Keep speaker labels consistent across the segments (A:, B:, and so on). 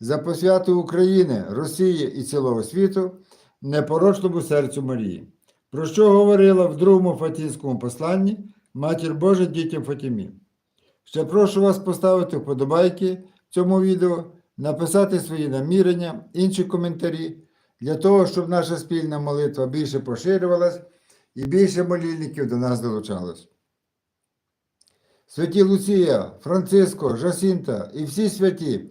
A: за посвяту України, Росії і цілого світу, непорочному серцю Марії, про що говорила в другому Фатінському посланні Матір Божа дітям Фатімі. Ще прошу вас поставити вподобайки цьому відео, написати свої намірення, інші коментарі, для того, щоб наша спільна молитва більше поширювалась і більше молільників до нас долучалось. Святі Луція, Франциско, Жасінта і всі святі,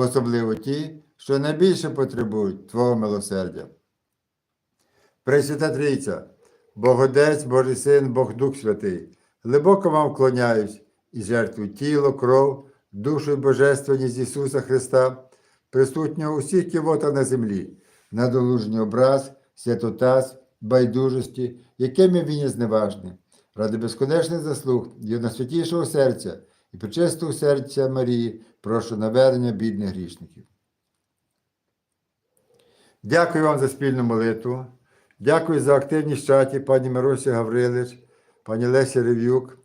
A: особливо ті, що найбільше потребують Твого милосердя. Пресвята Трійця, Бог Отець, Божий Син, Бог Дух Святий, глибоко вам вклоняюсь і жертвую тіло, кров, душу і божественність Ісуса Христа, присутнього у всіх ківотах на землі, надолужний образ, святотаз, байдужості, якими він є зневажний, ради безконечних заслуг Його найсвятішого серця і причистого серця Марії, прошу навернення бідних грішників. Дякую вам за спільну молитву. Дякую за активність в чаті пані Миросі Гаврилич, пані Лесі Рев'юк,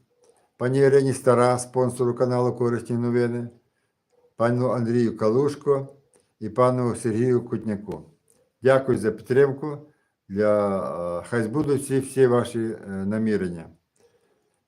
A: пані Ірині Стара, спонсору каналу Корисні новини, пану Андрію Калушко і пану Сергію Кутняку. Дякую за підтримку. Для, е, хай збудуть всі, всі ваші е, намірення.